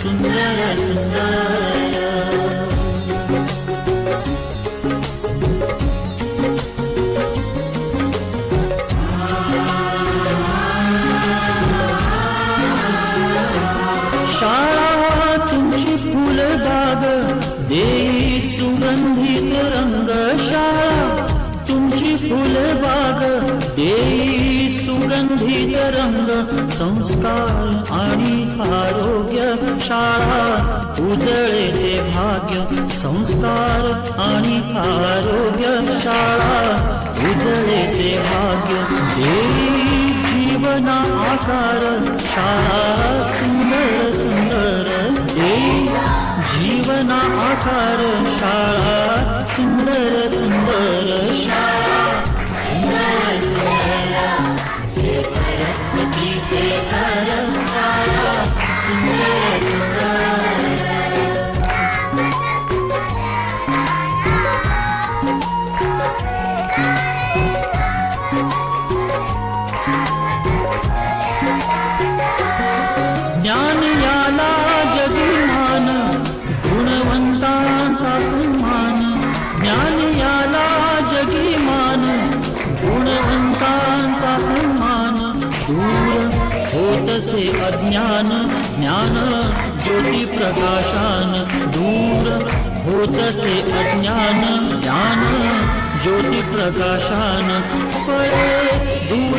सुंदर सुंदर देई सुगंधित रंग शाळा तुमची फुलबाग देई सुगंधित रंग संस्कार आणि आरोग्य शाळा उजळे ते भाग्य संस्कार आणि आरोग्य शाळा उजळे ते भाग्य देवी जीवना आकार शाळा सुंदर सुंदर देवी जीवना आकार शाळा. ज्ञान याला जगिमान गुणवंतांचा सन्मान. ज्ञान याला जगिमान गुणवंतांचा सन्मान. दूर होतसे अज्ञान ज्ञान ज्योतिप्रकाशान. दूर होतसे अज्ञान ज्ञान ज्योती प्रकाशान दूर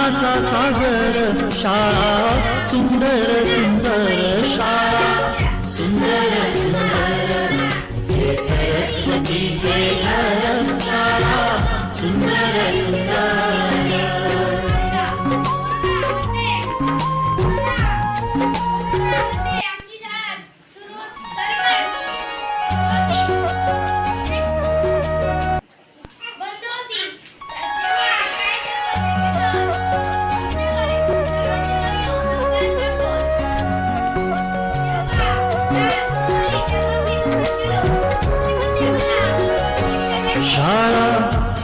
ज्ञानाचा सागर शाळा सुंदर सुंदर.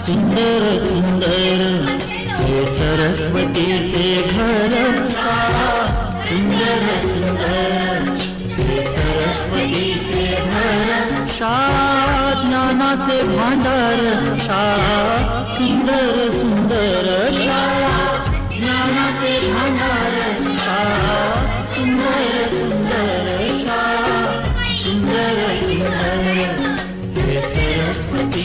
सुंदर सुंदर. हे सरस्वतीचे घर. सुंदर सुंदर. हे सरस्वतीचे घर. शाळा ज्ञानाचे भांडार. शाळा सुंदर सुंदर.